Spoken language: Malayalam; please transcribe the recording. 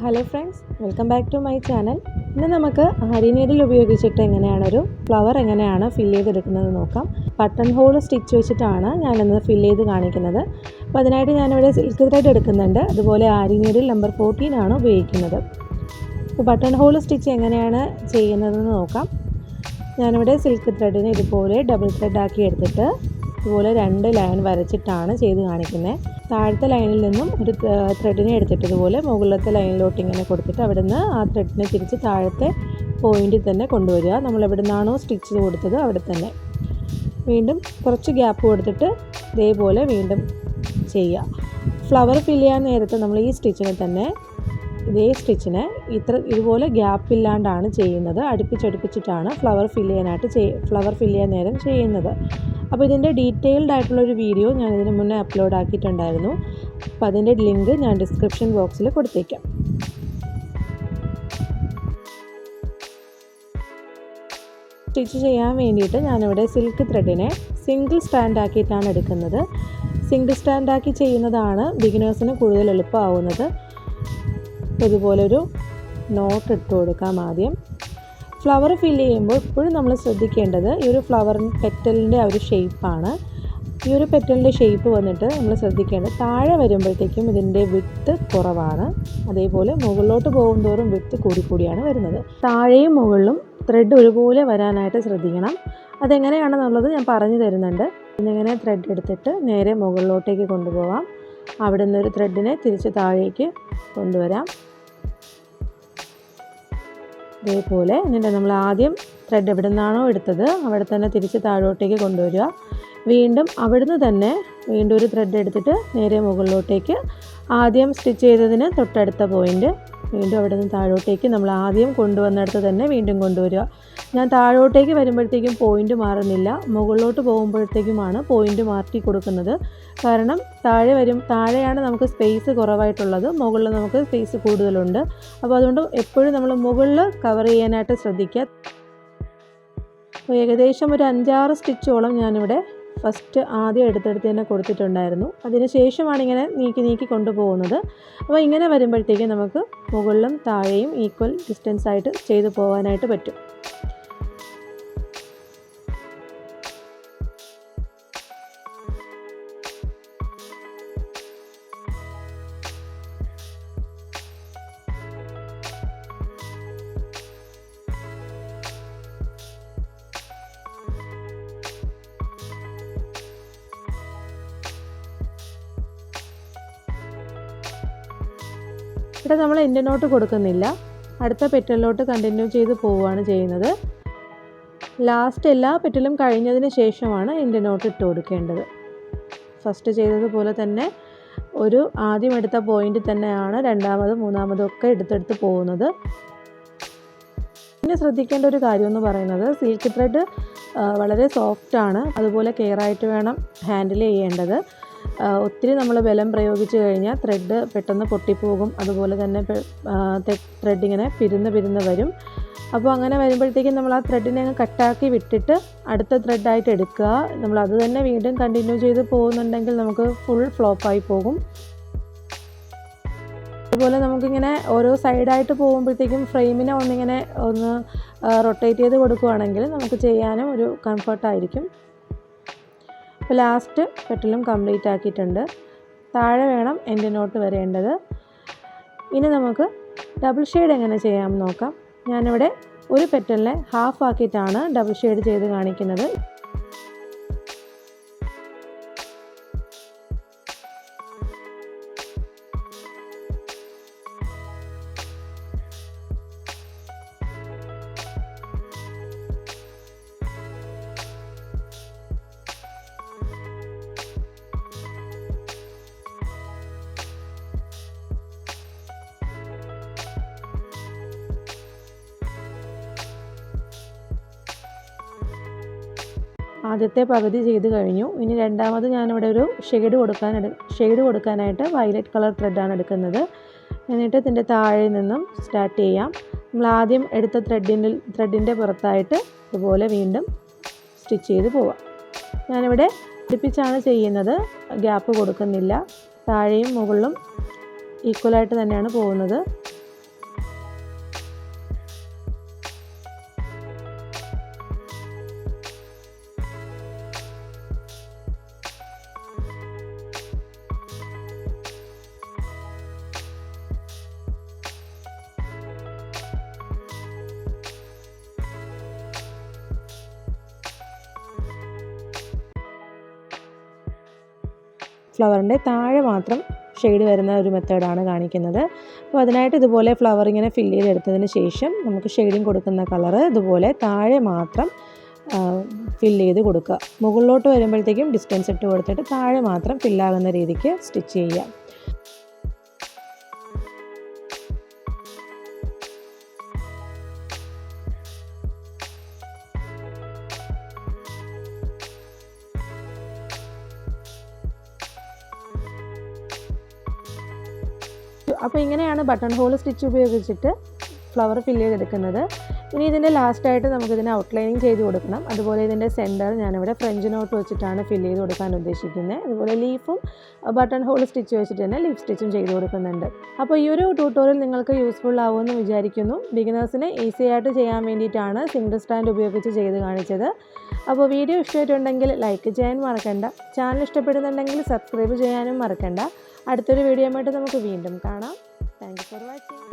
Hello friends welcome back to my channel ഇന്ന് നമുക്ക് ആരി നീഡിൽ ഉപയോഗിച്ചിട്ട് എങ്ങനെയാണ് ഒരു ഫ്ലവർ എങ്ങനെയാണ് ഫില്ല് ചെയ്തെടുക്കുന്നത് നോക്കാം. ബട്ടൺ ഹോൾ സ്റ്റിച്ച് വെച്ചിട്ടാണ് ഞാനിന്ന് ഫിൽ ചെയ്ത് കാണിക്കുന്നത്. അപ്പോൾ അതിനായിട്ട് ഞാനിവിടെ സിൽക്ക് ത്രെഡ് എടുക്കുന്നുണ്ട്. അതുപോലെ ആരി നീഡിൽ നമ്പർ ഫോർട്ടീൻ ആണ് ഉപയോഗിക്കുന്നത്. അപ്പോൾ ബട്ടൺ ഹോൾ സ്റ്റിച്ച് എങ്ങനെയാണ് ചെയ്യുന്നതെന്ന് നോക്കാം. ഞാനിവിടെ സിൽക്ക് ത്രെഡിനെ ഇതുപോലെ ഡബിൾ ത്രെഡ് ആക്കി എടുത്തിട്ട് ഇതുപോലെ രണ്ട് ലൈൻ വരച്ചിട്ടാണ് ചെയ്ത് കാണിക്കുന്നത് താഴത്തെ ലൈനിൽ നിന്നും ഒരു ത്രെഡിനെ എടുത്തിട്ട് ഇതുപോലെ മുകളിലത്തെ ലൈനിലോട്ട് ഇങ്ങനെ കൊടുത്തിട്ട് അവിടെ നിന്ന് ആ ത്രെഡിനെ തിരിച്ച് താഴത്തെ പോയിന്റിൽ തന്നെ കൊണ്ടുവരിക. നമ്മൾ എവിടെ നിന്നാണോ സ്റ്റിച്ച് കൊടുത്തത് അവിടെ തന്നെ. വീണ്ടും കുറച്ച് ഗ്യാപ്പ് കൊടുത്തിട്ട് ഇതേപോലെ വീണ്ടും ചെയ്യുക. ഫ്ലവർ ഫില്ല് ചെയ്യാൻ നേരത്തെ നമ്മൾ ഈ സ്റ്റിച്ചിനെ തന്നെ ഇതേ സ്റ്റിച്ചിനെ ഇത്ര ഇതുപോലെ ഗ്യാപ്പില്ലാണ്ടാണ് ചെയ്യുന്നത്. അടുപ്പിച്ചടുപ്പിച്ചിട്ടാണ് ഫ്ലവർ ഫില്ല് ചെയ്യാനായിട്ട് ചെയ് ഫ്ലവർ ഫില്ല് ചെയ്യാൻ നേരം ചെയ്യുന്നത്. അപ്പോൾ ഇതിന്റെ ഡീറ്റെയിൽഡ് ആയിട്ടുള്ള ഒരു വീഡിയോ ഞാൻ ഇതിന് മുന്നേ അപ്ലോഡ് ആക്കിയിട്ടുണ്ടായിരുന്നു. അപ്പോൾ അതിന്റെ ലിങ്ക് ഞാൻ ഡിസ്ക്രിപ്ഷൻ ബോക്സിൽ കൊടുത്തേക്കാം. സ്റ്റിച്ച് ചെയ്യാൻ വേണ്ടിയിട്ട് ഞാനിവിടെ സിൽക്ക് ത്രെഡിനെ സിംഗിൾ സ്റ്റാൻഡ് ആക്കിയിട്ടാണ് എടുക്കുന്നത്. സിംഗിൾ സ്റ്റാൻഡ് ആക്കി ചെയ്യുന്നതാണ് ബിഗിനേഴ്സിന് കൂടുതൽ എളുപ്പമാവുന്നത്. ഇതുപോലൊരു നോട്ട് ഇട്ട് കൊടുക്കാം ആദ്യം. ഫ്ലവർ ഫിൽ ചെയ്യുമ്പോൾ ഇപ്പോഴും നമ്മൾ ശ്രദ്ധിക്കേണ്ടത് ഈ ഒരു ഫ്ലവർ പെറ്റലിന്റെ ഒരു ഷേപ്പാണ് ഈ ഒരു പെറ്റലിന്റെ ഷേപ്പ് വന്നിട്ട് നമ്മൾ ശ്രദ്ധിക്കേണ്ടത് താഴെ വരുമ്പോഴത്തേക്കും ഇതിന്റെ വിത്ത് കുറവാണ്. അതേപോലെ മുകളിലോട്ട് പോകും തോറും കൂടി കൂടിക്കൂടിയാണ് വരുന്നത്. താഴെയും മുകളിലും ത്രെഡ് ഒരുപോലെ വരാനായിട്ട് ശ്രദ്ധിക്കണം. അതെങ്ങനെയാണെന്നുള്ളത് ഞാൻ പറഞ്ഞു തരുന്നുണ്ട്. ഇന്നിങ്ങനെ ത്രെഡ് എടുത്തിട്ട് നേരെ മുകളിലോട്ടേക്ക് കൊണ്ടുപോകാം. അവിടെ നിന്നൊരു ത്രെഡിനെ തിരിച്ച് താഴേക്ക് കൊണ്ടുവരാം. ഇതേപോലെ എന്നിട്ട് നമ്മൾ ആദ്യം ത്രെഡ് എവിടെ നിന്നാണോ എടുത്തത് അവിടെ തന്നെ തിരിച്ച് താഴോട്ടേക്ക് കൊണ്ടുവരിക. വീണ്ടും അവിടുന്ന് തന്നെ വീണ്ടും ഒരു ത്രെഡ് എടുത്തിട്ട് നേരെ മുകളിലോട്ടേക്ക് ആദ്യം സ്റ്റിച്ച് ചെയ്തതിന് തൊട്ടടുത്ത പോയിന്റ് വീണ്ടും അവിടെ നിന്ന് താഴോട്ടേക്ക് നമ്മൾ ആദ്യം കൊണ്ടുവന്നിടത്ത് തന്നെ വീണ്ടും കൊണ്ടുവരിക. ഞാൻ താഴോട്ടേക്ക് വരുമ്പോഴത്തേക്കും പോയിന്റ് മാറുന്നില്ല. മുകളിലോട്ട് പോകുമ്പോഴത്തേക്കുമാണ് പോയിന്റ് മാറ്റി കൊടുക്കുന്നത്. കാരണം താഴെ വരും താഴെയാണ് നമുക്ക് സ്പേസ് കുറവായിട്ടുള്ളത്. മുകളിൽ നമുക്ക് സ്പേസ് കൂടുതലുണ്ട്. അപ്പോൾ അതുകൊണ്ട് എപ്പോഴും നമ്മൾ മുകളിൽ കവർ ചെയ്യാനായിട്ട് ശ്രദ്ധിക്കുക. അപ്പോൾ ഏകദേശം ഒരു അഞ്ചാറ് സ്റ്റിച്ചോളം ഞാനിവിടെ ഫസ്റ്റ് ആദ്യം എടുത്തെടുത്ത് തന്നെ കൊടുത്തിട്ടുണ്ടായിരുന്നു. അതിന് ശേഷമാണ് ഇങ്ങനെ നീക്കി നീക്കി കൊണ്ടുപോകുന്നത്. അപ്പോൾ ഇങ്ങനെ വരുമ്പോഴത്തേക്കും നമുക്ക് മുകളിലും താഴെയും ഈക്വൽ ഡിസ്റ്റൻസ് ആയിട്ട് ചെയ്തു പോകാനായിട്ട് പറ്റും. ഇവിടെ നമ്മൾ എന്റെ നോട്ട് കൊടുക്കുന്നില്ല. അടുത്ത പെറ്റലിലോട്ട് കണ്ടിന്യൂ ചെയ്ത് പോവുകയാണ് ചെയ്യുന്നത്. ലാസ്റ്റ് എല്ലാ പെറ്റലും കഴിഞ്ഞതിന് ശേഷമാണ് എന്റെ നോട്ട് ഇട്ട് കൊടുക്കേണ്ടത്. ഫസ്റ്റ് ചെയ്തതുപോലെ തന്നെ ഒരു ആദ്യം എടുത്ത പോയിന്റ് തന്നെയാണ് രണ്ടാമതും മൂന്നാമതും ഒക്കെ എടുത്തെടുത്ത് പോകുന്നത്. പിന്നെ ശ്രദ്ധിക്കേണ്ട ഒരു കാര്യം എന്ന് പറയുന്നത് സിൽക്ക് ത്രെഡ് വളരെ സോഫ്റ്റ് ആണ്. അതുപോലെ കെയർ ആയിട്ട് വേണം ഹാൻഡിൽ ചെയ്യേണ്ടത്. ഒത്തിരി നമ്മൾ ബലം പ്രയോഗിച്ച് കഴിഞ്ഞാൽ ത്രെഡ് പെട്ടെന്ന് പൊട്ടിപ്പോകും. അതുപോലെ തന്നെ ത്രെഡ് ഇങ്ങനെ പിരുന്ന് പിരുന്ന് വരും. അപ്പോൾ അങ്ങനെ വരുമ്പോഴത്തേക്കും നമ്മൾ ആ ത്രെഡിനെ അങ്ങ് കട്ടാക്കി വിട്ടിട്ട് അടുത്ത ത്രെഡായിട്ട് എടുക്കുക. നമ്മൾ അത് തന്നെ വീണ്ടും കണ്ടിന്യൂ ചെയ്ത് പോകുന്നുണ്ടെങ്കിൽ നമുക്ക് ഫുൾ ഫ്ലോപ്പായി പോകും. അതുപോലെ നമുക്കിങ്ങനെ ഓരോ സൈഡായിട്ട് പോകുമ്പോഴത്തേക്കും ഫ്രെയിമിനെ ഒന്നിങ്ങനെ ഒന്ന് റൊട്ടേറ്റ് ചെയ്ത് കൊടുക്കുകയാണെങ്കിൽ നമുക്ക് ചെയ്യാനും ഒരു കംഫർട്ടായിരിക്കും അപ്പോൾ ലാസ്റ്റ് പെട്ടലും കംപ്ലീറ്റ് ആക്കിയിട്ടുണ്ട്. താഴെ വേണം എന്റെ നോട്ട് വരേണ്ടത്. ഇനി നമുക്ക് ഡബിൾ ഷെയ്ഡ് എങ്ങനെ ചെയ്യാമെന്ന് നോക്കാം. ഞാനിവിടെ ഒരു പെറ്റലിനെ ഹാഫ് ആക്കിയിട്ടാണ് ഡബിൾ ഷെയ്ഡ് ചെയ്ത് കാണിക്കുന്നത്. ആദ്യത്തെ പകുതി ചെയ്ത് കഴിഞ്ഞു. ഇനി രണ്ടാമത് ഞാനിവിടെ ഒരു ഷെയ്ഡ് കൊടുക്കാൻ ഷെയ്ഡ് കൊടുക്കാനായിട്ട് വയലറ്റ് കളർ ത്രെഡാണ് എടുക്കുന്നത്. എന്നിട്ട് ഇതിന്റെ താഴെ നിന്നും സ്റ്റാർട്ട് ചെയ്യാം. നമ്മൾ ആദ്യം എടുത്ത ത്രെഡിന്റെ ത്രെഡിന്റെ പുറത്തായിട്ട് ഇതുപോലെ വീണ്ടും സ്റ്റിച്ച് ചെയ്ത് പോവാം. ഞാനിവിടെ പിടിപ്പിച്ചാണ് ചെയ്യുന്നത്. ഗ്യാപ്പ് കൊടുക്കുന്നില്ല. താഴെയും മുകളിലും ഈക്വലായിട്ട് തന്നെയാണ് പോകുന്നത്. ഫ്ലവറിന്റെ താഴെ മാത്രം ഷെയ്ഡ് വരുന്ന ഒരു മെത്തേഡാണ് കാണിക്കുന്നത്. അപ്പോൾ അതിനായിട്ട് ഇതുപോലെ ഫ്ലവർ ഇങ്ങനെ ഫില്ല് ചെയ്തെടുത്തതിന് ശേഷം നമുക്ക് ഷെയ്ഡിങ് കൊടുക്കുന്ന കളറ് ഇതുപോലെ താഴെ മാത്രം ഫില്ല് ചെയ്ത് കൊടുക്കുക. മുകളിലോട്ട് വരുമ്പോഴത്തേക്കും ഡിസ്റ്റൻസ് ഇട്ട് കൊടുത്തിട്ട് താഴെ മാത്രം ഫില്ലാകുന്ന രീതിക്ക് സ്റ്റിച്ച് ചെയ്യുക. അപ്പോൾ ഇങ്ങനെയാണ് ബട്ടൺ ഹോൾ സ്റ്റിച്ച് ഉപയോഗിച്ചിട്ട് ഫ്ലവർ ഫില്ല് ചെയ്തെടുക്കുന്നത്. ഇനി ഇതിന്റെ ലാസ്റ്റായിട്ട് നമുക്കിതിനെ ഔട്ട്ലൈനിങ് ചെയ്ത് കൊടുക്കണം. അതുപോലെ ഇതിന്റെ സെന്റർ ഞാനിവിടെ ഫ്രഞ്ച് നോട്ട് വെച്ചിട്ടാണ് ഫില്ല് ചെയ്ത് കൊടുക്കാൻ ഉദ്ദേശിക്കുന്നത്. അതുപോലെ ലീഫും ബട്ടൺ ഹോൾ സ്റ്റിച്ച് വെച്ചിട്ട് തന്നെ ലീഫ് സ്റ്റിച്ചും ചെയ്ത് കൊടുക്കുന്നുണ്ട്. അപ്പോൾ ഈ ഒരു ട്യൂട്ടോറിയൽ നിങ്ങൾക്ക് യൂസ്ഫുൾ ആവുമെന്ന് വിചാരിക്കുന്നു. ബിഗിനേഴ്സിന് ഈസി ആയിട്ട് ചെയ്യാൻ വേണ്ടിയിട്ടാണ് സിംഗിൾ സ്റ്റാൻഡ് ഉപയോഗിച്ച് ചെയ്ത് കാണിച്ചത്. അപ്പോൾ വീഡിയോ ഇഷ്ടമായിട്ടുണ്ടെങ്കിൽ ലൈക്ക് ചെയ്യാൻ മറക്കണ്ട. ചാനൽ ഇഷ്ടപ്പെടുന്നുണ്ടെങ്കിൽ സബ്സ്ക്രൈബ് ചെയ്യാനും മറക്കണ്ട. അടുത്തൊരു വീഡിയോ ആയിട്ട് നമുക്ക് വീണ്ടും കാണാം. Thank you for watching